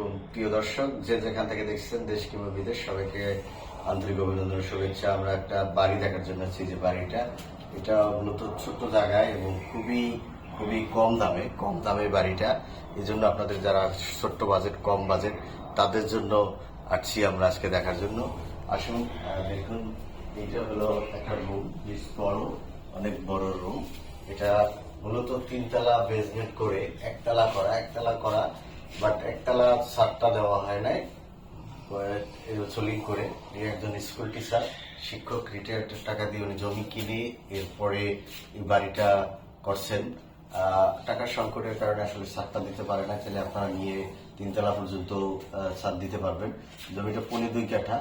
আলাইকুম প্রিয় দর্শক, যে যেখান থেকে দেখছেন, দেশ কিংবা বিদেশ, সবাইকে আন্তরিক অভিনন্দন, শুভেচ্ছা। আমরা একটা বাড়ি দেখার জন্য আছি যে বাড়িটা। এটা মূলত ছোট্ট জায়গায় এবং খুবই খুবই কম দামে কম দামে বাড়িটা। এই জন্য আপনাদের যারা ছোট্ট বাজেট, কম বাজেট, তাদের জন্য আসছি আমরা আজকে দেখার জন্য। আসুন দেখুন এটা হলো একটা রুম বেশ বড়, অনেক বড় রুম এটা মূলত তিনতলা বেসমেন্ট করে, একতলা করা একতলা করা বাট একতলা ছাদটা দেওয়া হয় নাই। সোলিং করে। একজন স্কুল টিচার, শিক্ষক রিটায়ার্ড টাকা দিয়ে উনি জমি কিনে এরপরে এই বাড়িটা করছেন। টাকার সংকটের কারণে আসলে ছাদটা দিতে পারে না, চাইলে আপনারা নিয়ে তিনতলা পর্যন্ত ছাদ দিতে পারবেন। জমিটা পনে দুই কাঠা।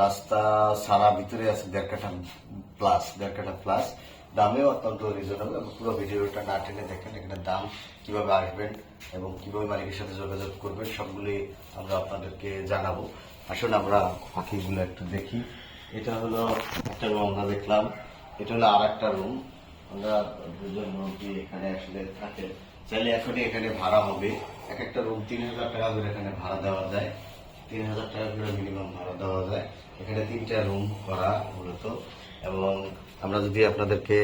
রাস্তা সারা ভিতরে আছে দেড় কাঠা প্লাস দেড় কাঠা প্লাস দামেও অত্যন্ত রিজনেবল এবং পুরো ভিডিওটা না টেনে দেখেন, এখানে দাম কীভাবে আসবেন এবং কীভাবে মালিকের সাথে যোগাযোগ করবেন, সবগুলি আমরা আপনাদেরকে জানাব। আসলে আমরা পাখিগুলো একটু দেখি। এটা হলো একটা রুম আমরা দেখলাম। এটা হলো আর একটা রুম আমরা দুজন মুরগি এখানে আসলে থাকে। চাইলে এখনই এখানে ভাড়া হবে। এক একটা রুম তিন হাজার টাকা করে এখানে ভাড়া দেওয়া যায়। তিন হাজার টাকা করে মিনিমাম ভাড়া দেওয়া যায়। এখানে তিনটা রুম করা মূলত এবং আমরা যদি আপনাদেরকে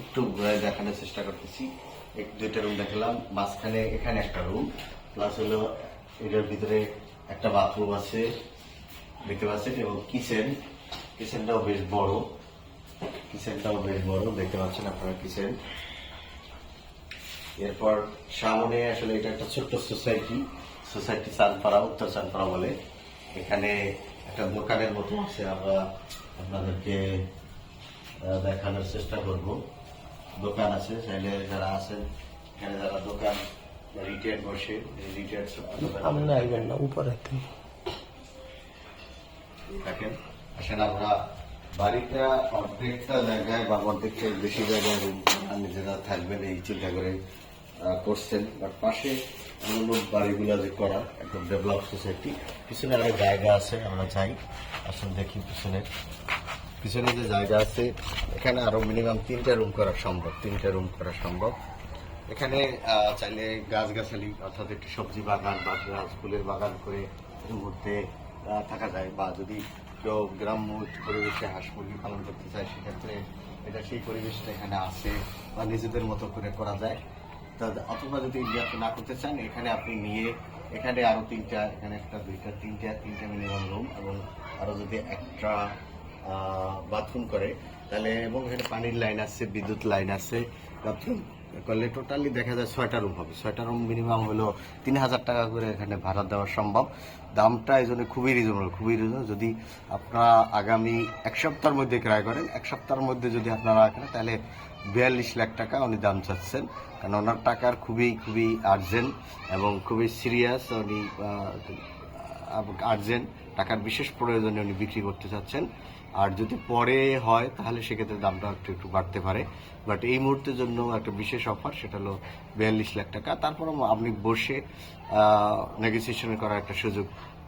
একটু দেখানোর চেষ্টা করতেছি। এক দুইটা রুম দেখালাম, মাঝখানে এখানে একটা রুম প্লাস হলো এটার ভিতরে একটা বাথরুম আছে, দেখতে পাচ্ছেন, এবং কিচেন কিচেনটাও বেশ বড় কিচেনটাও বেশ বড়, দেখতে পাচ্ছেন আপনারা কিচেন এরপর সামনে আসলে এটা একটা ছোট্ট সোসাইটি সোসাইটি চানপাড়া উত্তর চানপাড়া বলে। এখানে একটা দোকানের মতো আছে, আমরা আপনাদেরকে দেখানোর চেষ্টা করব। দোকান আছে চাইলে যারা আছেন এখানে যারা দোকান রিটেল বসে রিটেল সামনে আসবেন না উপরে থাকেন। আসলে আমরা বাড়িটা অর্ধেকটা জায়গায় বা অর্ধেকটা বেশি জায়গায় নিজেরা থাকবেন এই চিন্তা করে করছেন। বাট পাশে অন্য বাড়িগুলো যে করা একদম ডেভেলপ সোসাইটি পিছনে অনেক জায়গা আছে আমরা চাই আসলে দেখি পিছনে। পিছনে যে জায়গা আছে, এখানে আরও মিনিমাম তিনটা রুম করা সম্ভব, তিনটা রুম করা সম্ভব। এখানে চাইলে গাছগাছালি, অর্থাৎ একটি সবজি বাগান বা গাছ, ফুলের বাগান করে এর মধ্যে থাকা যায়। বা যদি কেউ গ্রাম্য পরিবেশে হাঁস মুরগি পালন করতে চায়, সেক্ষেত্রে এটা সেই পরিবেশটা এখানে আছে বা নিজেদের মতো করে করা যায়। তা, অথবা যদি ইন্ডিয়াতে না করতে চান, এখানে আপনি নিয়ে এখানে আরও তিনটা, এখানে একটা, দুইটা, তিনটা তিনটা মিনিমাম রুম এবং আরও যদি একটা বাথরুম করে। তাহলে এবং এখানে পানির লাইন আছে, বিদ্যুৎ লাইন আছে। বাথরুম করলে টোটালি দেখা যায় ছয়টা রুম হবে। ছয়টা রুম মিনিমাম হলো তিন হাজার টাকা করে এখানে ভাড়া দেওয়া সম্ভব। দামটা এই জন্য খুবই রিজনেবল খুবই রিজনেবল যদি আপনারা আগামী এক সপ্তাহের মধ্যে ক্রয় করেন, এক সপ্তাহের মধ্যে যদি আপনারা কেনেন তাহলে বিয়াল্লিশ লাখ টাকা উনি দাম চাচ্ছেন। কারণ ওনার টাকার খুবই খুবই আর্জেন্ট এবং খুবই সিরিয়াস উনি আর্জেন্ট টাকার বিশেষ প্রয়োজনে উনি বিক্রি করতে চাচ্ছেন। আর যদি পরে হয়, তাহলে সেক্ষেত্রে দামটা একটু একটু বাড়তে পারে। বাট এই মুহূর্তের জন্য একটা বিশেষ অফার, সেটা হলো বিয়াল্লিশ লাখ টাকা। তারপর আপনি বসে নেগোসিয়েশন করার একটা সুযোগ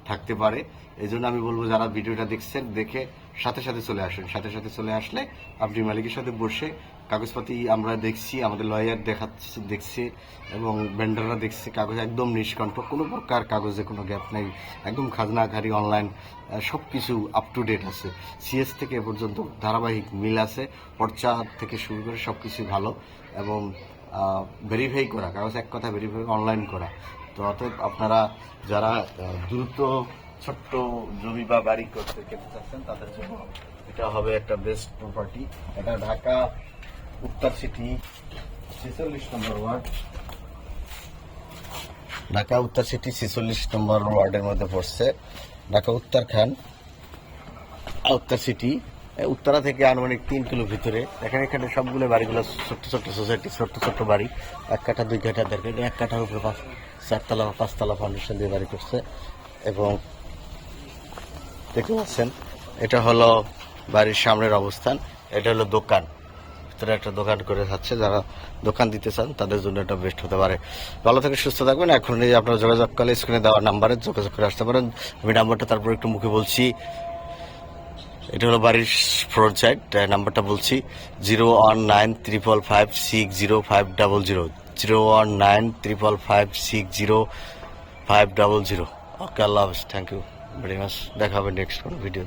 থাকতে পারে। এই জন্য আমি বলব, যারা ভিডিওটা দেখছেন, দেখে সাথে সাথে চলে আসেন। সাথে সাথে চলে আসলে আপনি মালিকের সাথে বসে কাগজপাতি আমরা দেখছি, আমাদের লয়ার দেখাচ্ছে, দেখছে এবং ভেন্ডাররা দেখছে, কাগজ একদম নিষ্কণ্ঠ। কোনো প্রকার কাগজে কোনো গ্যাপ নেই। একদম খাজনাঘারি অনলাইন সব কিছু আপ টু ডেট আছে। সিএস থেকে এ পর্যন্ত ধারাবাহিক মিল আছে। পর্চা থেকে শুরু করে সব কিছু ভালো এবং ভেরিফাই করা, কাগজ এক কথা ভেরিফাই অনলাইন করা। তো অতএব আপনারা যারা দ্রুত ছোট্ট জমি বা বাড়ি করতে কিনতে চাচ্ছেন, তাদের জন্য এটা হবে একটা বেস্ট প্রপার্টি এটা ঢাকা, উত্তর সিটি ছেচল্লিশ নম্বর ওয়ার্ড ঢাকা, উত্তর সিটি ছেচল্লিশ নম্বর ওয়ার্ডের মধ্যে পড়ছে। ঢাকা উত্তর খান উত্তর সিটি উত্তরা থেকে আনুমানিক তিন কিলো ভিতরে। এখানে এখানে সবগুলো বাড়িগুলো ছোট্ট ছোট্ট সোসাইটি ছোট্ট ছোট্ট বাড়ি। এক কাঠা, দুই কাঠা কাঠা। এক কাঠার উপরে পাঁচ, চারতলা বা পাঁচতলা ফাউন্ডেশন দিয়ে বাড়ি করছে। এবং দেখতে পাচ্ছেন, এটা হলো বাড়ির সামনের অবস্থান। এটা হলো দোকান। ভিতরে একটা দোকান করে যাচ্ছে। যারা দোকান দিতে চান, তাদের জন্য এটা বেস্ট হতে পারে। ভালো থেকে সুস্থ থাকবেন। এখন এই আপনারা যোগাযোগ করলে স্ক্রিনে দেওয়া নাম্বারে যোগাযোগ করে আসতে পারেন। আমি নাম্বারটা তারপর একটু মুখে বলছি। এটা হলো বাড়ির ফ্রন্ট সাইড নাম্বারটা বলছি zero one nine triple five six zero five double zero zero one nine triple five six zero five double zero okay আল্লাহ হাফিজ থ্যাংক ইউ ভেরি মাচ দেখা হবে নেক্সট কোনো ভিডিও